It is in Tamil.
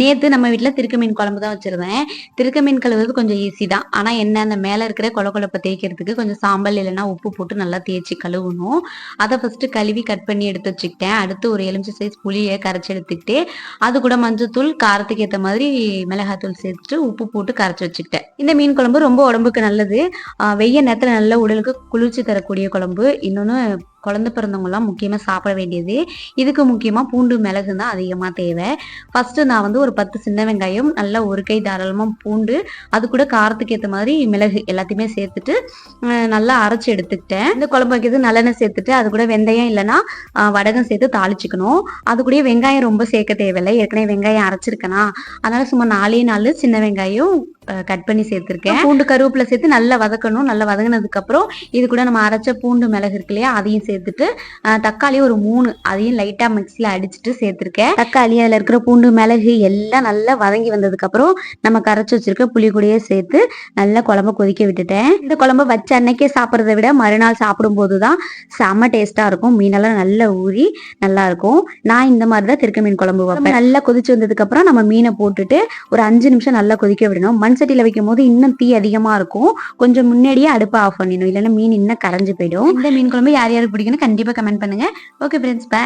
நேத்து நம்ம வீட்டில் திருக்க மீன் குழம்பு தான் வச்சிருந்தேன். திருக்க மீன் கழுவுறது கொஞ்சம் ஈஸி தான். ஆனா என்ன அந்த மேல இருக்கிற கொல குழப்ப தேய்க்கிறதுக்கு கொஞ்சம் சாம்பல் இல்லைன்னா உப்பு போட்டு நல்லா தேய்ச்சி கழுவணும். அதை ஃபர்ஸ்ட் கழுவி கட் பண்ணி எடுத்து வச்சுக்கிட்டேன். அடுத்து ஒரு எலுமிச்சை சைஸ் புளியை கரைச்சி எடுத்துக்கிட்டு அது கூட மஞ்சத்தூள் காரத்துக்கு ஏற்ற மாதிரி மிளகாத்தூள் சேர்த்துட்டு உப்பு போட்டு கரைச்சி வச்சுக்கிட்டேன். இந்த மீன் குழம்பு ரொம்ப உடம்புக்கு நல்லது. வெய்ய நேரத்துல நல்ல உடலுக்கு குளிர்ச்சி தரக்கூடிய குழம்பு. இன்னொன்னு குழந்த பிறந்தவங்கலாம் முக்கியமாக சாப்பிட வேண்டியது. இதுக்கு முக்கியமாக பூண்டு மிளகு தான் அதிகமாக தேவை. ஃபஸ்ட்டு நான் வந்து ஒரு பத்து சின்ன வெங்காயம் நல்லா ஒரு கை தாராளமாக பூண்டு அது கூட காரத்துக்கு ஏற்ற மாதிரி மிளகு எல்லாத்தையுமே சேர்த்துட்டு நல்லா அரைச்சி எடுத்துக்கிட்டேன். இந்த குழம்பு வைக்கிறது நல்லெண்ணெய் சேர்த்துட்டு அது கூட வெந்தயம் இல்லைன்னா வடகம் சேர்த்து தாளிச்சுக்கணும். அது கூட வெங்காயம் ரொம்ப சேர்க்க தேவையில்லை. ஏற்கனவே வெங்காயம் அரைச்சிருக்கேனா. அதனால சும்மா நாலே நாலு சின்ன வெங்காயம் கட் பண்ணி சேர்த்துருக்கேன். பூண்டு கருவேப்பிலை சேர்த்து நல்லா வதக்கணும். நல்லா வதங்கினதுக்கப்புறம் இது கூட நம்ம அரைச்ச பூண்டு மிளகு இருக்கு இல்லையா அதையும் சேர்த்துட்டு தக்காளி ஒரு மூணு அதையும் லைட்டா மிக்ஸில அடிச்சுட்டு சேர்த்துருக்கேன். தக்காளி அதுல இருக்கிற பூண்டு மிளகு எல்லாம் நல்லா வதங்கி வந்ததுக்கு அப்புறம் நம்ம கரைச்சி வச்சிருக்க புளி கூடையே சேர்த்து நல்லா குழம்ப கொதிக்க விட்டுட்டேன். இந்த குழம்பு வச்ச அன்னைக்கே சாப்பிட்றத விட மறுநாள் சாப்பிடும்போது தான் செம்ம டேஸ்டா இருக்கும். மீனெல்லாம் நல்லா ஊறி நல்லா இருக்கும். நான் இந்த மாதிரி தான் திருக்க மீன் குழம்பு வைப்பேன். நல்லா கொதிச்சு வந்ததுக்கு அப்புறம் நம்ம மீனை போட்டுட்டு ஒரு அஞ்சு நிமிஷம் நல்லா கொதிக்க விடணும். மண் சட்டியில் வைக்கும் போது இன்னும் தீ அதிகமா இருக்கும். கொஞ்சம் முன்னாடியே அடுப்பை ஆஃப் பண்ணிடணும். இல்லைன்னா மீன் இன்னும் கரைஞ்சு போயிடும். இந்த மீன் குழம்பு யார் யாருக்கு பிடிக்கும்னு கண்டிப்பா கமெண்ட் பண்ணுங்க ஓகே ஃப்ரெண்ட்ஸ் பை